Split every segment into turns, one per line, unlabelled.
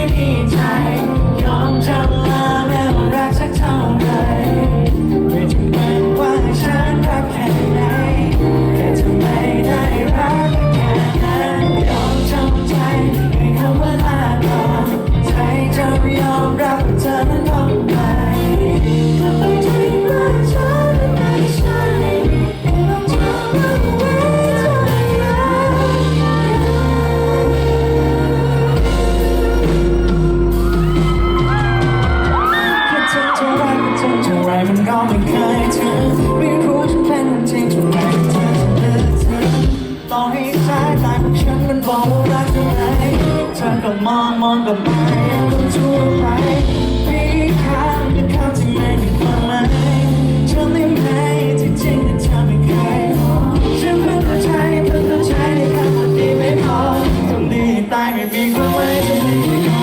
an angel. องไม่เคยรู้ฉัเป็นจริงทำไมเธอเลือกเธอต่อให้สายตาของฉันมันบอกว่ารักเธอไหนเธอก็มองมองกับไม่คนทั่วไปพี่ข้างเป็นคำที่ไมมีความหมายเธอไม่ไหมที่จริงแต่เธอไม่เคยฉันเพิ่งเข้าใเพิ่งเข้าใในคำว่ดีไม่พอทำดีตายไม่มีความหมาย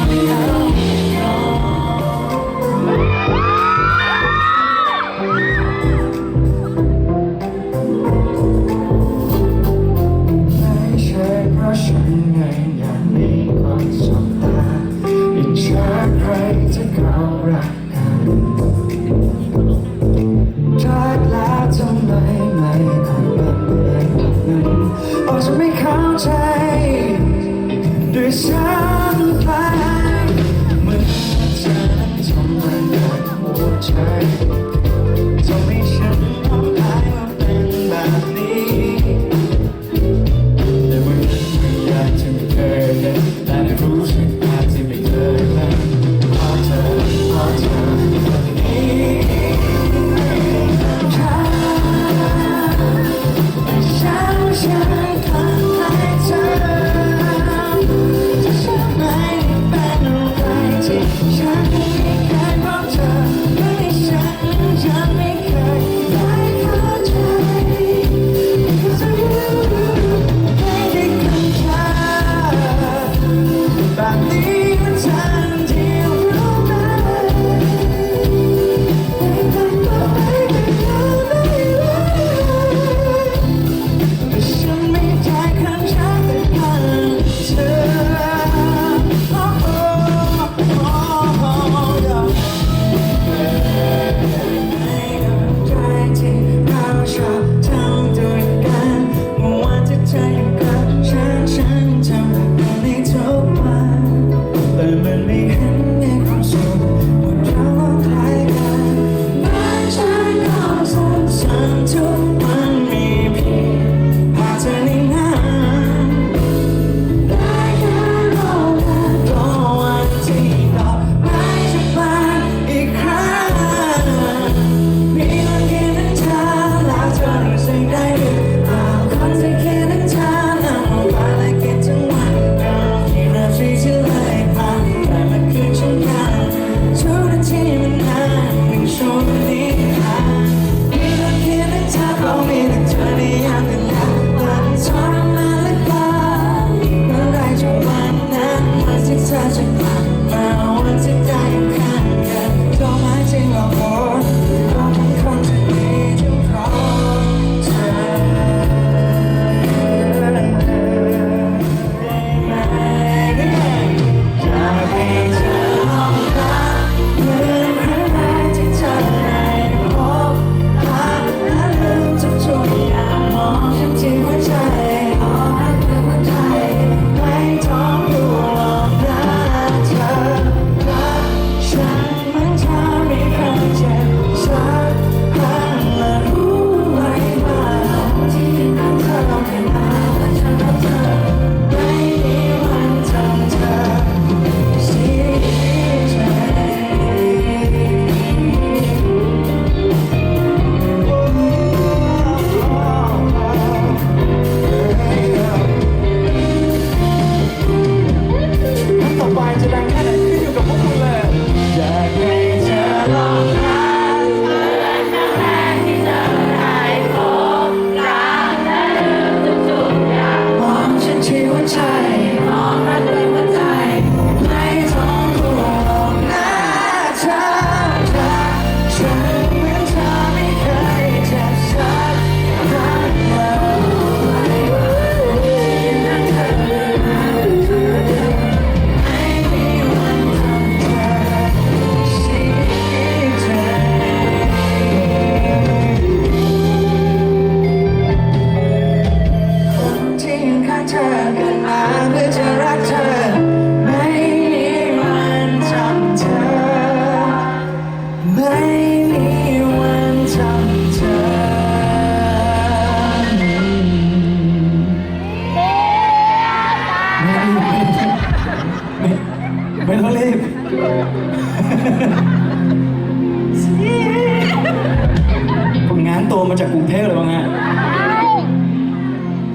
ผมงานตัวมาจากกรุงเทพเลยมั้งฮะ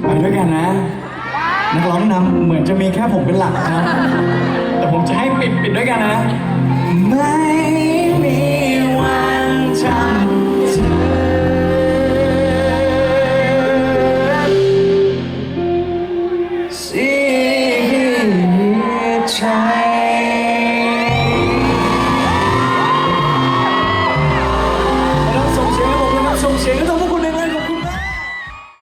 ไปด้วยกันนะ นักร้องนำเหมือนจะมีแค่ผมเป็นหลักนะแต่ผมจะให้ปิดปิดด้วยกันนะ ไม่มีวันจำเธอ心。